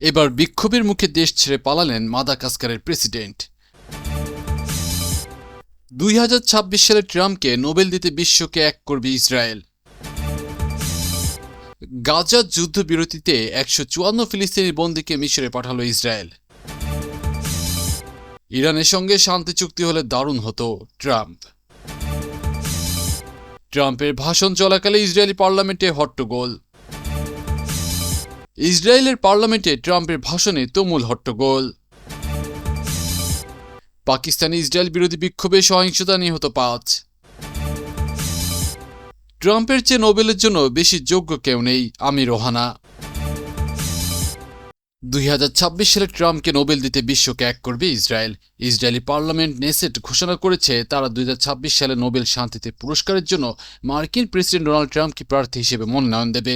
এবার বিক্ষোভের মুখে দেশ ছেড়ে পালালেন মাদাকাস্কারের প্রেসিডেন্ট। দুই হাজার ছাব্বিশ সালে ট্রাম্পকে নোবেল দিতে বিশ্বকে এক করবে ইসরায়েল। গাজা যুদ্ধবিরতিতে একশো চুয়ান্ন ফিলিস্তিনি বন্দীকে মিশরে পাঠালো ইসরায়েল। ইরানের সঙ্গে শান্তি চুক্তি হলে দারুণ হতো ট্রাম্প। ট্রাম্পের ভাষণ চলাকালে ইসরায়েলি পার্লামেন্টে হট্টগোল। ইসরায়েলের পার্লামেন্টে ট্রাম্পের ভাষণে তুমুল হট্টগোল। পাকিস্তানে ইসরায়েল বিরোধী বিক্ষোভে সহিংসতা নিহত পাঁচ। ট্রাম্পের চেয়ে নোবেলের জন্য বেশি যোগ্য কেউ নেই আমি রোহানা দুই হাজার ছাব্বিশ সালে ট্রাম্পকে নোবেল দিতে বিশ্বকে এক করবে ইসরায়েল। ইসরায়েলি পার্লামেন্ট নেসেট ঘোষণা করেছে, তারা দুই হাজার ছাব্বিশ সালে নোবেল শান্তিতে পুরস্কারের জন্য মার্কিন প্রেসিডেন্ট ডোনাল্ড ট্রাম্পকে প্রার্থী হিসেবে মনোনয়ন দেবে।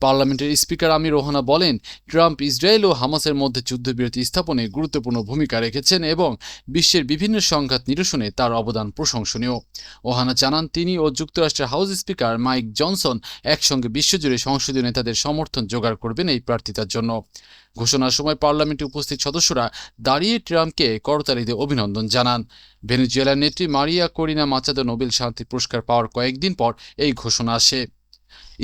পার্লামেন্টের স্পিকার আমির রোহানা বলেন, ট্রাম্প ইসরায়েল ও হামাসের মধ্যে যুদ্ধবিরতি স্থাপনে গুরুত্বপূর্ণ ভূমিকা রেখেছেন এবং বিশ্বের বিভিন্ন সংঘাত নিরসনে তার অবদান প্রশংসনীয়। ওহানা জানান, তিনি ও যুক্তরাষ্ট্রের হাউস স্পিকার মাইক জনসন একসঙ্গে বিশ্বজুড়ে সংসদীয় নেতাদের সমর্থন জোগাড় করবেন এই প্রার্থিতার জন্য। ঘোষণার সময় পার্লামেন্টে উপস্থিত সদস্যরা দাঁড়িয়ে ট্রাম্পকে করতালিতে অভিনন্দন জানান। ভেনেজুয়েলার নেত্রী মারিয়া করিনা মাচাদো নোবেল শান্তি পুরস্কার পাওয়ার কয়েকদিন পর এই ঘোষণা আসে।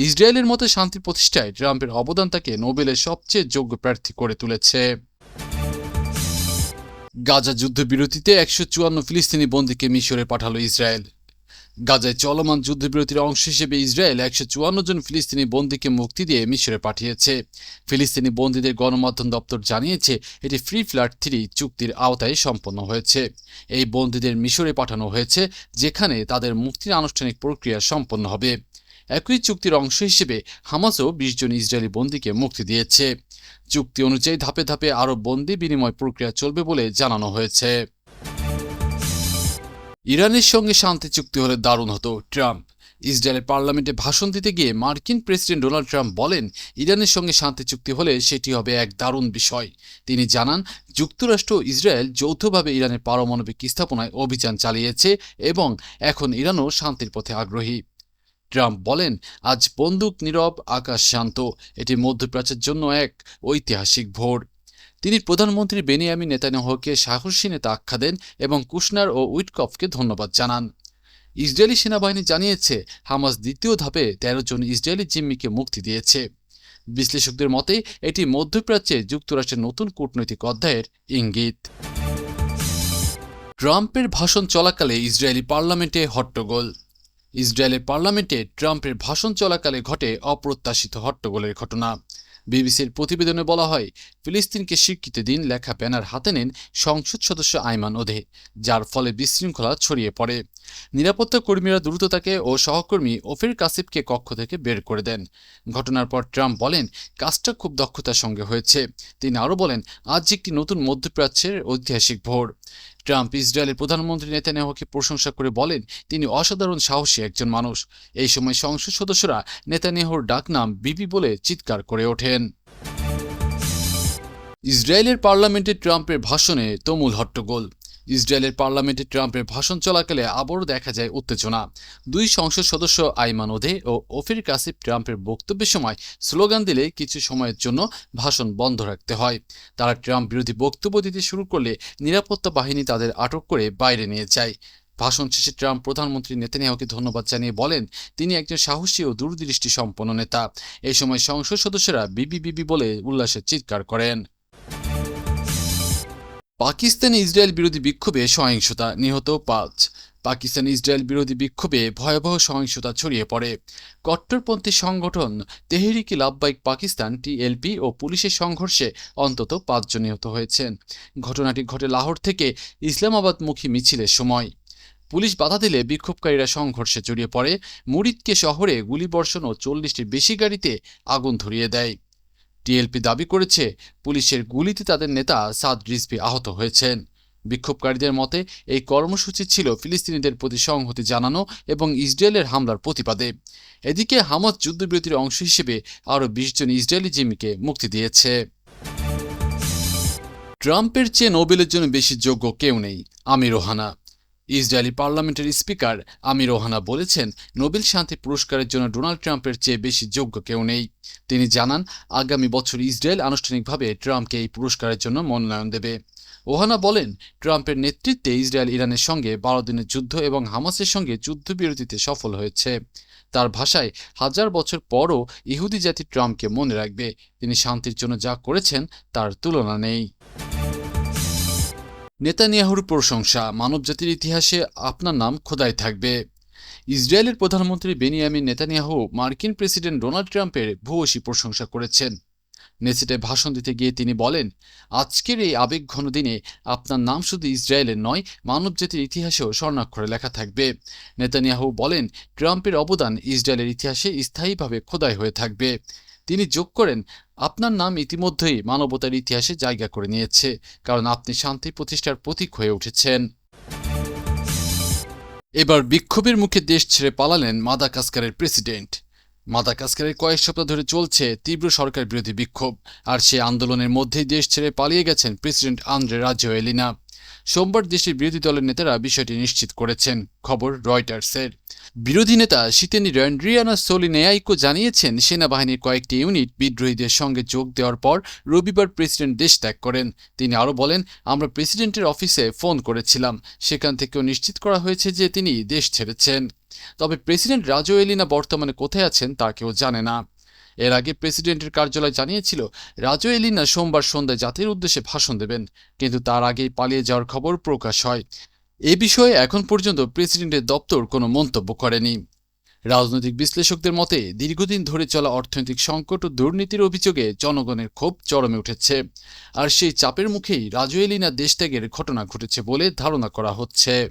ইসরায়েলের মতো শান্তি প্রতিষ্ঠায় ট্রাম্পের অবদান তাকে নোবেলের সবচেয়ে যোগ্য প্রার্থী করে তুলেছে। গাজা যুদ্ধবিরতিতে একশো চুয়ান্ন ফিলিস্তিনি বন্দীকে মিশরে পাঠালো ইসরায়েল। গাজায় চলমান যুদ্ধবিরতির অংশ হিসেবে ইসরায়েল একশো চুয়ান্ন জন ফিলিস্তিনি বন্দীকে মুক্তি দিয়ে মিশরে পাঠিয়েছে। ফিলিস্তিনি বন্দীদের গণমাধ্যম দপ্তর জানিয়েছে, এটি ফ্রি ফ্ল্যাট থ্রি চুক্তির আওতায় সম্পন্ন হয়েছে। এই বন্দীদের মিশরে পাঠানো হয়েছে, যেখানে তাদের মুক্তির আনুষ্ঠানিক প্রক্রিয়া সম্পন্ন হবে। একই চুক্তির অংশ হিসেবে হামাসও বিশ জন ইসরায়েলি বন্দীকে মুক্তি দিয়েছে। চুক্তি অনুযায়ী ধাপে ধাপে আরও বন্দি বিনিময় প্রক্রিয়া চলবে বলে জানানো হয়েছে। ইরানের সঙ্গে শান্তি চুক্তি হলে দারুণ হতো ট্রাম্প। ইসরায়েলের পার্লামেন্টে ভাষণ দিতে গিয়ে মার্কিন প্রেসিডেন্ট ডোনাল্ড ট্রাম্প বলেন, ইরানের সঙ্গে শান্তি চুক্তি হলে সেটি হবে এক দারুণ বিষয়। তিনি জানান, যুক্তরাষ্ট্র ইসরায়েল যৌথভাবে ইরানের পারমাণবিক স্থাপনায় অভিযান চালিয়েছে এবং এখন ইরানও শান্তির পথে আগ্রহী। ট্রাম্প বলেন, আজ বন্দুক নীরব, আকাশ শান্ত। এটি মধ্যপ্রাচ্যের জন্য এক ঐতিহাসিক ভোর। তিনি প্রধানমন্ত্রী বেনিয়ামিন নেতানিয়াহুকে সাহসী নেতা আখ্যা দেন এবং কুশনার ও উইটকফকে ধন্যবাদ জানান। ইসরায়েলি সেনাবাহিনী জানিয়েছে, হামাস দ্বিতীয় ধাপে তেরো জন ইসরায়েলি জিম্মিকে মুক্তি দিয়েছে। বিশ্লেষকদের মতে, এটি মধ্যপ্রাচ্যে যুক্তরাষ্ট্রের নতুন কূটনৈতিক অধ্যায়ের ইঙ্গিত। ট্রাম্পের ভাষণ চলাকালে ইসরায়েলি পার্লামেন্টে হট্টগোল। ইসরায়েলের পার্লামেন্টে ট্রাম্পের ভাষণ চলাকালে ঘটে অপ্রত্যাশিত হট্টগোলের ঘটনা। বিবিসির প্রতিবেদনে বলা হয়, ফিলিস্তিনকে স্বীকৃতি দিন লেখা ব্যানার হাতে নেন সংসদ সদস্য আইমান ওধে, যার ফলে বিশৃঙ্খলা ছড়িয়ে পড়ে। নিরাপত্তা কর্মীরা দ্রুত তাকে ও সহকর্মী ওফির কাসিফকে কক্ষ থেকে বের করে দেন। ঘটনার পর ট্রাম্প বলেন, কাজটা খুব দক্ষতার সঙ্গে হয়েছে। তিনি আরও বলেন, আজ একটি নতুন মধ্যপ্রাচ্যের ঐতিহাসিক ভোর। ট্রাম্প ইসরায়েলের প্রধানমন্ত্রী নেতানিয়াহুকে প্রশংসা করে বলেন, তিনি অসাধারণ সাহসী একজন মানুষ। এই সময় সংসদ সদস্যরা নেতানিয়াহুর ডাকনাম বিবি বলে চিৎকার করে ওঠেন। ইসরায়েলের পার্লামেন্টে ট্রাম্পের ভাষণে তমুল হট্টগোল। ইসরায়েলের পার্লামেন্টে ট্রাম্পের ভাষণ চলাকালে আবারও দেখা যায় উত্তেজনা। দুই সংসদ সদস্য আইমান ওধে ও ওফির কাসিফ ট্রাম্পের বক্তব্যের সময় স্লোগান দিলে কিছু সময়ের জন্য ভাষণ বন্ধ রাখতে হয়। তারা ট্রাম্প বিরোধী বক্তব্য দিতে শুরু করলে নিরাপত্তা বাহিনী তাদের আটক করে বাইরে নিয়ে যায়। ভাষণ শেষে ট্রাম্প প্রধানমন্ত্রী নেতানিয়াহুকে ধন্যবাদ জানিয়ে বলেন, তিনি একজন সাহসী ও দূরদৃষ্টি সম্পন্ন নেতা। এই সময় সংসদ সদস্যরা বিবি বিবি বলে উল্লাসের চিৎকার করেন। পাকিস্তানে ইসরায়েল বিরোধী বিক্ষোভে সহিংসতা, নিহত পাঁচ। পাকিস্তান ইসরায়েল বিরোধী বিক্ষোভে ভয়াবহ সহিংসতা ছড়িয়ে পড়ে। কট্টরপন্থী সংগঠন তেহরিকি লাভবাইক পাকিস্তান টিএলপি ও পুলিশের সংঘর্ষে অন্তত পাঁচজন নিহত হয়েছেন। ঘটনাটি ঘটে লাহোর থেকে ইসলামাবাদমুখী মিছিলের সময়। পুলিশ বাধা দিলে বিক্ষোভকারীরা সংঘর্ষে জড়িয়ে পড়ে। মুরিদকে শহরে গুলিবর্ষণ ও চল্লিশটির বেশি গাড়িতে আগুন ধরিয়ে দেয়। টিএলপি দাবি করেছে পুলিশের গুলিতে তাদের নেতা সাদ রিজভি আহত হয়েছেন। বিক্ষোভকারীদের মতে, এই কর্মসূচি ছিল ফিলিস্তিনিদের প্রতি সংহতি জানানো এবং ইসরায়েলের হামলার প্রতিবাদে। এদিকে হামাস যুদ্ধবিরতির অংশ হিসেবে আরও বিশ জন ইসরায়েলি জিম্মিকে মুক্তি দিয়েছে। ট্রাম্পের চেয়ে নোবেলের জন্য বেশি যোগ্য কেউ নেই আমি রোহানা ইসরায়েলি পার্লামেন্টের স্পিকার আমির ওহানা বলেছেন, নোবেল শান্তি পুরস্কারের জন্য ডোনাল্ড ট্রাম্পের চেয়ে বেশি যোগ্য কেউ নেই। তিনি জানান, আগামী বছর ইসরায়েল আনুষ্ঠানিকভাবে ট্রাম্পকে এই পুরস্কারের জন্য মনোনয়ন দেবে। ওহানা বলেন, ট্রাম্পের নেতৃত্বে ইসরায়েল ইরানের সঙ্গে বারো দিনের যুদ্ধ এবং হামাসের সঙ্গে যুদ্ধবিরতিতে সফল হয়েছে। তার ভাষায়, হাজার বছর পরও ইহুদি জাতি ট্রাম্পকে মনে রাখবে। তিনি শান্তির জন্য যা করেছেন, তার তুলনা নেই। নেতানিয়াহুর প্রশংসা মানবজাতির ইতিহাসে আপনার নাম খোদাই থাকবে। ইসরায়েলের প্রধানমন্ত্রী বেনিয়ামিন নেতানিয়াহু মার্কিন প্রেসিডেন্ট ডোনাল্ড ট্রাম্পের ভূয়সী প্রশংসা করেছেন। নেসেটে ভাষণ দিতে গিয়ে তিনি বলেন, আজকের এই আবেগঘন দিনে আপনার নাম শুধু ইসরায়েলের নয়, মানবজাতির ইতিহাসেও স্বর্ণাক্ষরে লেখা থাকবে। নেতানিয়াহু বলেন, ট্রাম্পের অবদান ইসরায়েলের ইতিহাসে স্থায়ীভাবে খোদাই হয়ে থাকবে। তিনি যোগ করেন আপনার নাম ইতিমধ্যেই মানবতার ইতিহাসে জায়গা করে নিয়েছে, কারণ আপনি শান্তি প্রতিষ্ঠার প্রতীক হয়ে উঠেছেন। এবার বিক্ষোভের মুখে দেশ ছেড়ে পালালেন মাদাকাস্কারের প্রেসিডেন্ট। মাদাকাস্কারের কয়েক সপ্তাহ ধরে চলছে তীব্র সরকার বিরোধী বিক্ষোভ, আর সে আন্দোলনের মধ্যেই দেশ ছেড়ে পালিয়ে গেছেন প্রেসিডেন্ট আন্দ্রে রাজ্য এলিনা। সোমবার দেশের বিরোধী দলের নেতারা বিষয়টি নিশ্চিত করেছেন, খবর রয়টার্সের। বিরোধী নেতা শীতেনি র্যান্ড্রিয়ানা সোলিনেয়াইকো জানিয়েছেন, সেনাবাহিনীর কয়েকটি ইউনিট বিদ্রোহীদের সঙ্গে যোগ দেওয়ার পর রবিবার প্রেসিডেন্ট দেশ ত্যাগ করেন। তিনি আরও বলেন, আমরা প্রেসিডেন্টের অফিসে ফোন করেছিলাম। সেখান থেকেও নিশ্চিত করা হয়েছে যে তিনি দেশ ছেড়েছেন। তবে প্রেসিডেন্ট রাজো এলিনা বর্তমানে কোথায় আছেন তা কেউ জানে না। এর আগে প্রেসিডেন্টের কার্যালয় জানিয়েছিল, রাজো এলিনা সোমবার সন্ধ্যায় জাতির উদ্দেশ্যে ভাষণ দেবেন, কিন্তু তার আগেই পালিয়ে যাওয়ার খবর প্রকাশ হয়। এ বিষয়ে এখন পর্যন্ত প্রেসিডেন্টের দপ্তর কোনো মন্তব্য করেনি। রাজনৈতিক বিশ্লেষকদের মতে, দীর্ঘদিন ধরে চলা অর্থনৈতিক সংকট ও দুর্নীতির অভিযোগে জনগণের ক্ষোভ চরমে উঠেছে। আর সেই চাপের মুখেই রাজু এলিনা দেশত্যাগের ঘটনা ঘটেছে বলে ধারণা করা হচ্ছে।